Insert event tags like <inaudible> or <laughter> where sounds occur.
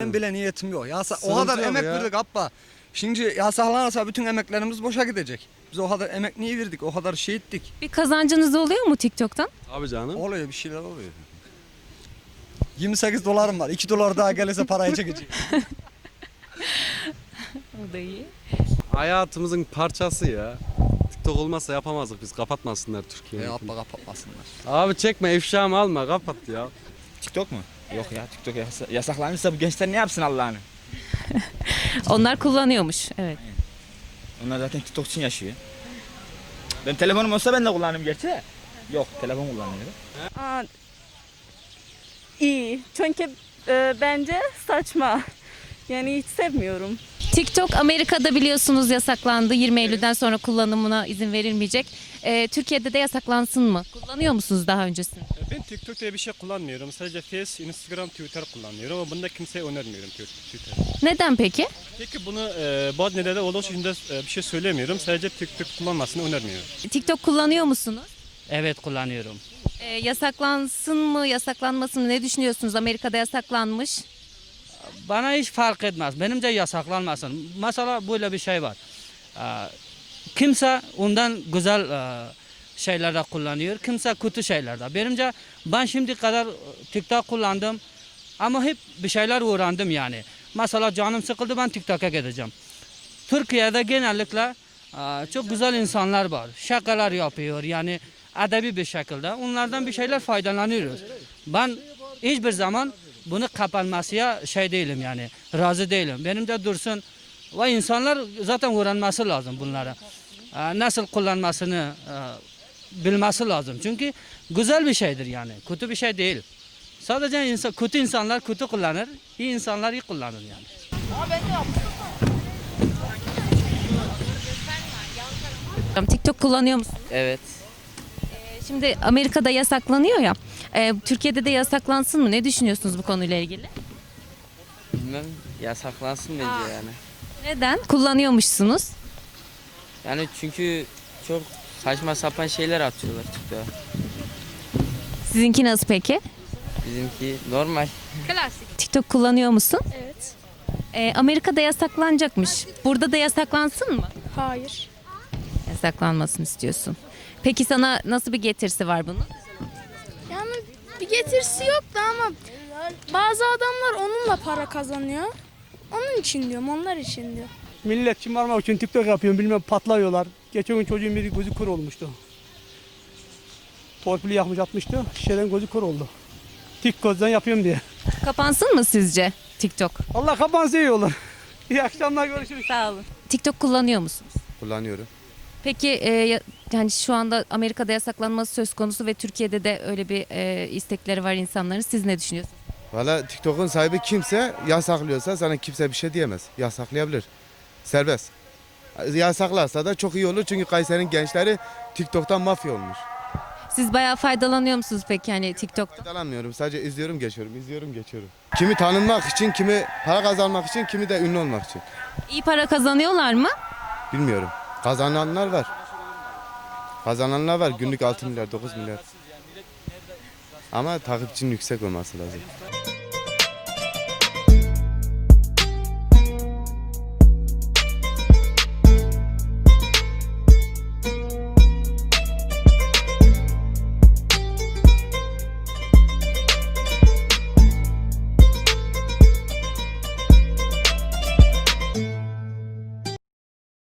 Ben bile niyetim yok. Yasa, o kadar emek ya. verdik abba. Şimdi yasaklanırsa bütün emeklerimiz boşa gidecek. Biz o kadar emek niye verdik? O kadar şey ettik. Bir kazancınız oluyor mu TikTok'tan? Abi canım. Oluyor bir şeyler oluyor. 28 dolarım var. 2 dolar daha gelirse parayı çekeceğim. <laughs> O da iyi. Hayatımızın parçası ya. TikTok olmazsa yapamazdık biz. Kapatmasınlar Türkiye'yi. e abba kapatmasınlar. Abi çekme ifşamı alma kapat ya. TikTok mu? Yok ya TikTok yasa- yasaklanmışsa bu gençler ne yapsın Allah'ını? <laughs> Onlar kullanıyormuş. Evet. Onlar zaten TikTok için yaşıyor. Benim telefonum olsa ben de kullanırım gerçi de. Yok telefon kullanıyorum. Aa, iyi. Çünkü e, bence saçma. Yani hiç sevmiyorum. TikTok Amerika'da biliyorsunuz yasaklandı. 20 Eylül'den sonra kullanımına izin verilmeyecek. Ee, Türkiye'de de yasaklansın mı? Kullanıyor musunuz daha öncesinde? Ben TikTok diye bir şey kullanmıyorum. Sadece Face, Instagram, Twitter kullanıyorum ama bunda kimseye önermiyorum Twitter. Neden peki? Peki bunu e, bazı nedenler olduğu için de e, bir şey söylemiyorum. Sadece TikTok kullanmasını önermiyorum. TikTok kullanıyor musunuz? Evet kullanıyorum. Ee, yasaklansın mı, yasaklanmasın mı? Ne düşünüyorsunuz? Amerika'da yasaklanmış. Bana hiç fark etmez. Benimce yasaklanmasın. Mesela böyle bir şey var. Kimse ondan güzel e, şeylerde kullanıyor. Kimse kötü şeylerde. Benimce ben şimdi kadar TikTok kullandım. Ama hep bir şeyler öğrendim yani. Mesela canım sıkıldı ben TikTok'a gideceğim. Türkiye'de genellikle e, çok güzel insanlar var. Şakalar yapıyor yani edebi bir şekilde. Onlardan bir şeyler faydalanıyoruz. Ben hiçbir zaman bunu kapanmasıya şey değilim yani razı değilim. Benim de dursun ve insanlar zaten öğrenmesi lazım bunları. E, Nasıl kullanmasını e, bilmesi lazım. Çünkü güzel bir şeydir yani. Kötü bir şey değil. Sadece insan, kötü insanlar kötü kullanır, iyi insanlar iyi kullanır yani. TikTok kullanıyor musunuz? Evet. Şimdi Amerika'da yasaklanıyor ya. Ee, Türkiye'de de yasaklansın mı? Ne düşünüyorsunuz bu konuyla ilgili? Bilmem yasaklansın bence yani. Neden? Kullanıyormuşsunuz. Yani çünkü çok saçma sapan şeyler atıyorlar TikTok'a. Sizinki nasıl peki? Bizimki normal. <laughs> TikTok kullanıyor musun? Evet. Ee, Amerika'da yasaklanacakmış. Burada da yasaklansın mı? Hayır. Yasaklanmasını istiyorsun. Peki sana nasıl bir getirisi var bunun? Yani bir getirisi yok da ama bazı adamlar onunla para kazanıyor. Onun için diyorum, onlar için diyor. Millet şımarmak için TikTok yapıyorum bilmem patlıyorlar. Geçen gün çocuğun biri gözü kör olmuştu. Torpili yakmış atmıştı. Şişeden gözü kör oldu. Tik gözden yapıyorum diye. Kapansın mı sizce TikTok? Allah kapansa iyi olur. İyi akşamlar görüşürüz. Sağ olun. TikTok kullanıyor musunuz? Kullanıyorum. Peki e, ya- yani şu anda Amerika'da yasaklanması söz konusu ve Türkiye'de de öyle bir e, istekleri var insanların. Siz ne düşünüyorsunuz? Valla TikTok'un sahibi kimse yasaklıyorsa sana kimse bir şey diyemez. Yasaklayabilir. Serbest. Yasaklarsa da çok iyi olur çünkü Kayseri'nin gençleri TikTok'tan mafya olmuş. Siz bayağı faydalanıyor musunuz peki hani TikTok'ta? Faydalanmıyorum. Sadece izliyorum geçiyorum, izliyorum geçiyorum. Kimi tanınmak için, kimi para kazanmak için, kimi de ünlü olmak için. İyi para kazanıyorlar mı? Bilmiyorum. Kazananlar var. Kazananlar var. Günlük 6 milyar, 9 milyar. Ama takipçinin yüksek olması lazım.